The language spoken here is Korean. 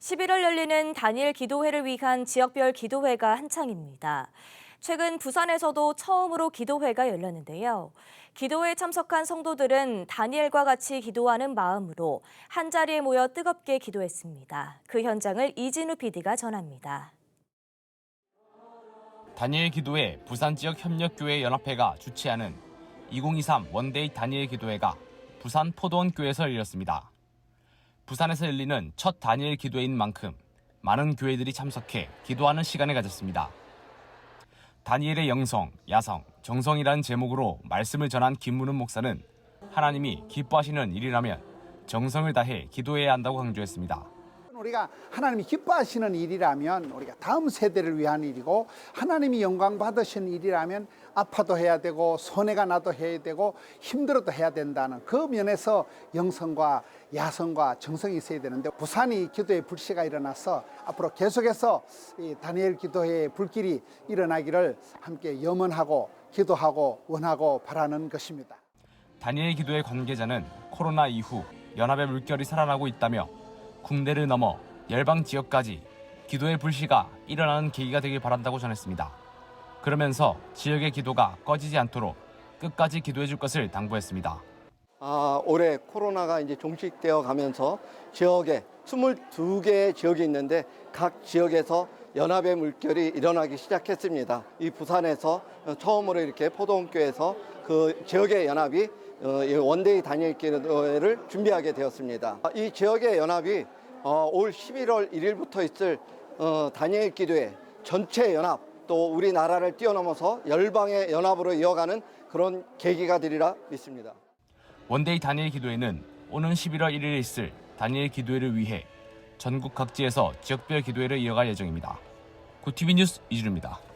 11월 열리는 단일 기도회를 위한 지역별 기도회가 한창입니다. 최근 부산에서도 처음으로 기도회가 열렸는데요. 기도회에 참석한 성도들은 다니엘과 같이 기도하는 마음으로 한자리에 모여 뜨겁게 기도했습니다. 그 현장을 이진우 PD가 전합니다. 다니엘 기도회 부산 지역 협력교회 연합회가 주최하는 2023 원데이 다니엘 기도회가 부산 포도원 교회에서 열렸습니다. 부산에서 열리는 첫 다니엘 기도회인 만큼 많은 교회들이 참석해 기도하는 시간을 가졌습니다. 다니엘의 영성, 야성, 정성이라는 제목으로 말씀을 전한 김문훈 목사는 하나님이 기뻐하시는 일이라면 정성을 다해 기도해야 한다고 강조했습니다. 우리가 하나님이 기뻐하시는 일이라면 우리가 다음 세대를 위한 일이고 하나님이 영광 받으시는 일이라면 아파도 해야 되고 손해가 나도 해야 되고 힘들어도 해야 된다는 그 면에서 영성과 야성과 정성이 있어야 되는데 부산이 기도의 불씨가 일어나서 앞으로 계속해서 이 다니엘 기도회의 불길이 일어나기를 함께 염원하고 기도하고 원하고 바라는 것입니다. 다니엘 기도회 관계자는 코로나 이후 연합의 물결이 살아나고 있다며 국내를 넘어 열방 지역까지 기도의 불씨가 일어나는 계기가 되길 바란다고 전했습니다. 그러면서 지역의 기도가 꺼지지 않도록 끝까지 기도해 줄 것을 당부했습니다. 아, 올해 코로나가 이제 종식되어 가면서 지역에 22개의 지역이 있는데 각 지역에서 연합의 물결이 일어나기 시작했습니다. 이 부산에서 처음으로 이렇게 포도원교에서 그 지역의 연합이 원데이 단일 기도회를 준비하게 되었습니다. 아, 이 지역의 연합이 어, 올 11월 1일부터 있을 어, 다니엘 기도회 전체 연합 또 우리나라를 뛰어넘어서 열방의 연합으로 이어가는 그런 계기가 되리라 믿습니다. 원데이 다니엘 기도회는 오는 11월 1일에 있을 다니엘 기도회를 위해 전국 각지에서 지역별 기도회를 이어갈 예정입니다. 구티비 뉴스 이준우입니다.